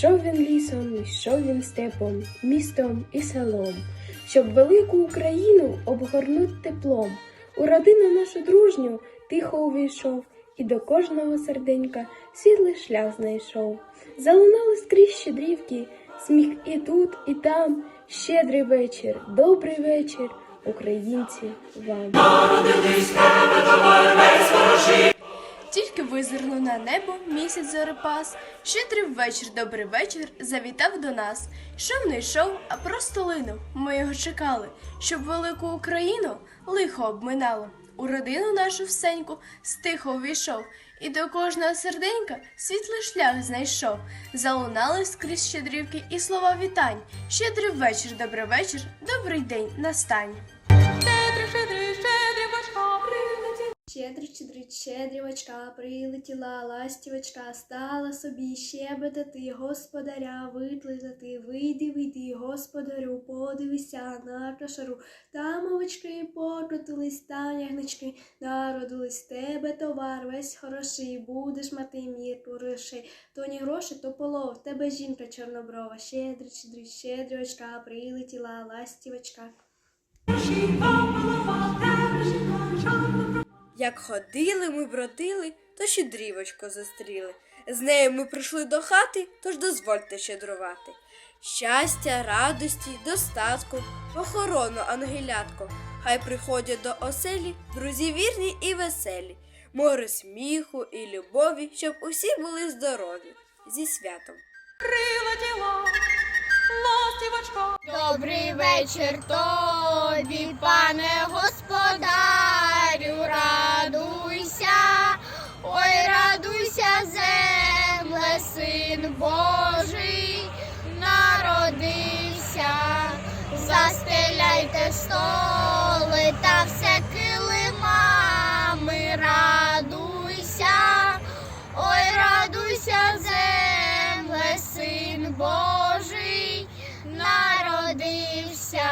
Ішов він лісом, ішов він степом, містом і селом, щоб велику Україну обгорнуть теплом. У родину нашу дружню тихо увійшов, і до кожного серденька світлий шлях знайшов. Залунали скрізь щедрівки, сміх і тут, і там. Щедрий вечір, добрий вечір, українці вам. Визирнув на небо місяць зорепас, щедрий вечір, добрий вечір, завітав до нас. Йшов не йшов, а просто линув. Ми його чекали, щоб велику Україну лихо обминало. У родину нашу всеньку стихо увійшов, і до кожного серденька світлий шлях знайшов. Залунали скрізь щедрівки і слова вітань. Щедрий вечір, добрий вечір, добрий день настань. Щедрий, щедрий, щедрівочка, прилетіла ластівочка, стала собі щебетати, господаря витлизати, вийди, вийди, господарю, подивися на кошару. Там овечки покотились, та ягнички, народились тебе товар, весь хороший, будеш мати мір грошей. То ні гроші, то полов, тебе жінка чорноброва, щедрий, щедрий, щедрівочка, прилетіла ластівочка. Як ходили ми бродили, то щедрівочку зустріли. З нею ми прийшли до хати, тож дозвольте щедрувати. Щастя, радості, достатку, охорону ангелятко. Хай приходять до оселі друзі вірні і веселі, море сміху і любові, щоб усі були здорові. Зі святом. Добрий вечір тобі, пане господарю, Божий, народився, застеляйте столи та все килимами, радуйся, ой, радуйся, земле, син Божий, народився,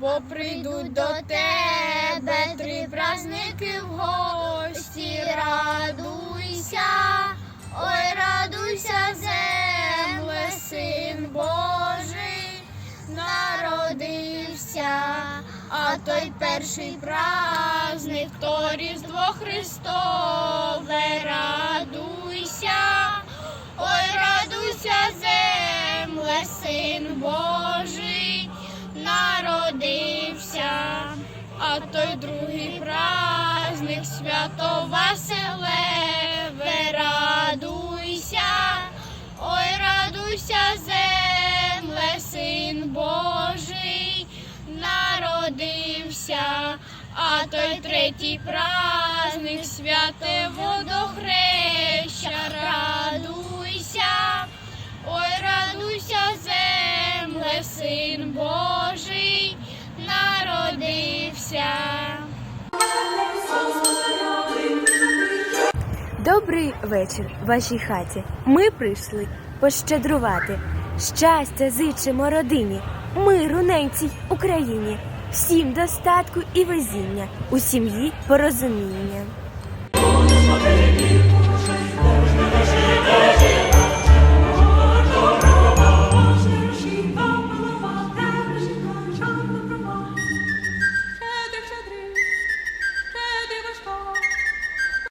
бо прийдуть до тебе три праздники в гості, радуйся, народився, а той перший праздник, то Різдво Христове, радуйся, ой, радуйся, земле, син Божий, народився, а той другий праздник, свято Василеве, а той третій праздник, святе водохреща, радуйся, ой, радуйся, земле, син Божий, народився. Добрий вечір вашій хаті. Ми прийшли пощедрувати. Щастя зичимо родині, миру ненцій Україні, всім достатку і везіння, у сім'ї порозуміння.